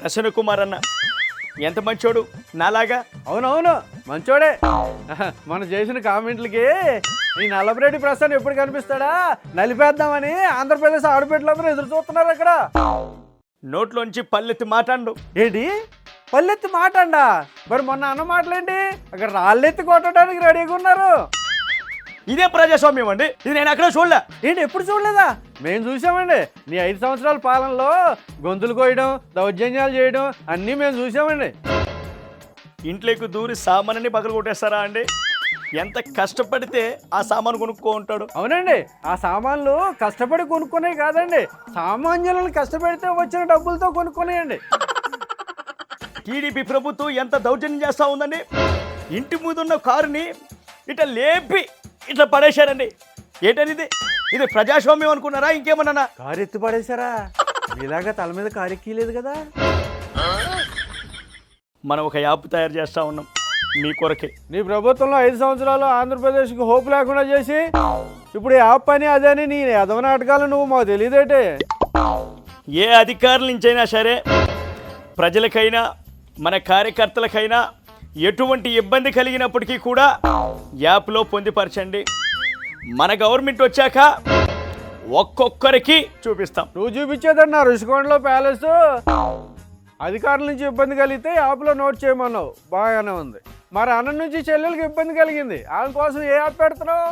ప్రసన్న కుమార్ అన్న ఎంత మంచోడు? నాలాగా? అవునవును మంచోడే. మనం చేసిన కామెంట్లకి ఈ నల్లబరెడ్డి ప్రసాద్ ఎప్పుడు కనిపిస్తాడా? నలిపేద్దామని ఆంధ్రప్రదేశ్ ఆడబిడ్డలందరూ ఎదురు చూస్తున్నారు అక్కడ. నోట్లోంచి పల్లెత్తి మాట్లాడు ఏంటి? పల్లెత్తి మాట అండా మరి మొన్న అన్న మాటలేంటి? అక్కడ రాళ్ళెత్తి కొట్టడానికి రెడీగా ఉన్నారు. ఇదే ప్రజాస్వామ్యం అండి. ఇది నేను అక్కడ చూడలే. ఏంటి ఎప్పుడు చూడలేదా? మేము చూసామండి. నీ ఐదు సంవత్సరాల పాలనలో గొంతులు కోయడం దౌర్జన్యాలు చేయడం అన్నీ మేము చూసామండి. ఇంట్లోకి దూరి సామాన్ని పగలు కొట్టేస్తారా అండి? ఎంత కష్టపడితే ఆ సామాను కొనుక్కో ఉంటాడు అవునండి. ఆ సామాన్లు కష్టపడి కొనుక్కునే కాదండి. సామాన్యులను కష్టపెడితే వచ్చిన డబ్బులతో కొనుక్కునేయండి. టీడీపీ ప్రభుత్వం ఎంత దౌర్జన్యం చేస్తా ఉందండి? ఇంటి ముందున్న కారుని ఇట్లా లేపి ఇట్లా పడేశారండి. ఏంటని ఇది? ఇది ప్రజాస్వామ్యం అనుకున్నారా? ఇంకేమన్నా కారు ఎత్తి పడేశారా? ఇలాగా తల మీద కారు ఎక్కలేదు కదా? మనం ఒక యాప్ తయారు చేస్తా ఉన్నాం. మీ కొరకే. నీ ప్రభుత్వంలో ఐదు సంవత్సరాలు ఆంధ్రప్రదేశ్కి హోప్ లేకుండా చేసి ఇప్పుడు ఈ యాప్ పని అదని నీ అదవ నాటకాలు నువ్వు మాకు తెలియదేటే ఏ అధికారుల నుంచైనా సరే ప్రజలకైనా మన కార్యకర్తలకైనా ఎటువంటి ఇబ్బంది కలిగినప్పటికీ కూడా యాప్లో పొందిపరచండి. మన గవర్నమెంట్ వచ్చాక ఒక్కొక్కరికి చూపిస్తాం. నువ్వు చూపించేదన్నా రుషికొండలో ప్యాలెస్? అధికారుల నుంచి ఇబ్బంది కలిగితే యాప్లో నోట్ చేయమన్నావు. బాగానే ఉంది. మరి అన్న నుంచి చెల్లెలకి ఇబ్బంది కలిగింది. ఆమె కోసం ఏ యాప్ పెడుతున్నావు?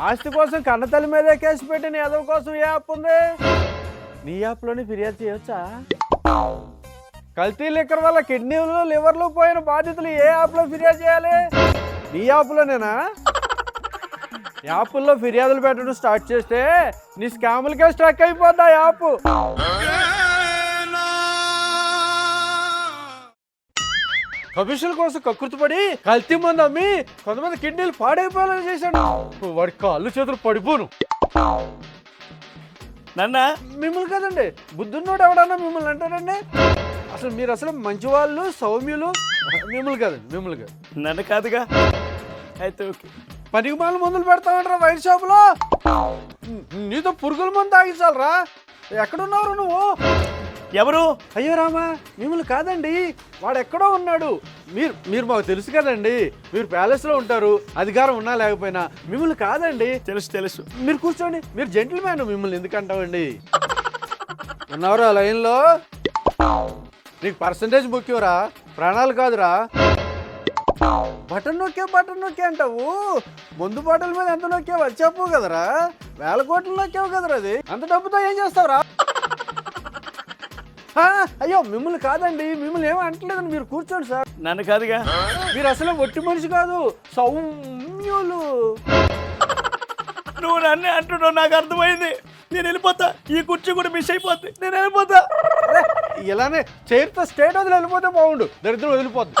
ఆస్తి కోసం కన్నతల్లి మీదే కేసు పెట్టిన ఎదవ కోసం ఏ యాప్ ఉంది? నీ యాప్లోనే ఫిర్యాదు చేయొచ్చా? కల్తీ లిక్కర్ వల్ల కిడ్నీలు లివర్లు పోయిన బాధితులు ఏ యాప్లో ఫిర్యాదు చేయాలి? నీ యాప్లోనేనా? యాప్ల్లో ఫిర్యాదులు పెట్టడం స్టార్ట్ చేస్తే నీ స్కాములకే స్ట్రక్ అయిపోద్దా యాప్. కమిషన్ కోసం కక్కుర్తిపడి కల్తీ మంది అమ్మి కొంతమంది కిడ్నీలు పాడైపోయేలా చేశాడు. వాడి కాళ్ళు చేతులు పడిపోను. నన్న. మిమ్మల్ని కదండి బుద్ధున్నోడు ఎవడన్నా మిమ్మల్ని అంటాడండి? అసలు మీరు అసలు మంచి వాళ్ళు సౌమ్యులు మిమ్మల్ని కదండి మిమ్మల్ని కాదు. నన్ను కాదుగా? అయితే ఓకే. పనికి మాల మందులు పెడతామంటారా వైన్ షాపులో? నీతో పురుగుల మందు తాగించాలరా. ఎక్కడున్నావు నువ్వు? ఎవరు? అయ్యో రామా మిమ్మల్ని కాదండి. వాడు ఎక్కడో ఉన్నాడు. మీరు మీరు మాకు తెలుసు కదండి. మీరు ప్యాలెస్లో ఉంటారు. అధికారం ఉన్నా లేకపోయినా మిమ్మల్ని కాదండి. తెలుసు తెలుసు. మీరు కూర్చోండి. మీరు జెంటిల్ మ్యాన్ మిమ్మల్ని ఎందుకు అంటామండి ఉన్నావురా లైన్లో? నీకు పర్సంటేజ్ ముఖ్యంరా ప్రాణాలు కాదురా. బటన్ నొక్కే బటన్ నొక్కే అంటావు. ముందు బాటల మీద ఎంత నొక్కావు? చెప్పు కదరా. వేల కోట్లు నొక్కావు కదరా అది. అంత డబ్బుతో ఏం చేస్తావురా? అయ్యో మిమ్మల్ని కాదండి. మిమ్మల్ని ఏమీ అంటలేదండి మీరు కూర్చోండి సార్. నన్ను కాదుగా? మీరు అసలు ఒట్టి మనిషి కాదు. సౌమ్యులు. నువ్వు నన్నే అంటున్నావు నాకు అర్థమైంది. నేను వెళ్ళిపోతా. ఈ కుర్చీ కూడా మిస్ అయిపోద్ది. నేను వెళ్ళిపోతా. ఇలానే చైర్తో స్టేట్ వదిలి వెళ్ళిపోతే బాగుండు. దరిద్రం వదిలిపోద్ది.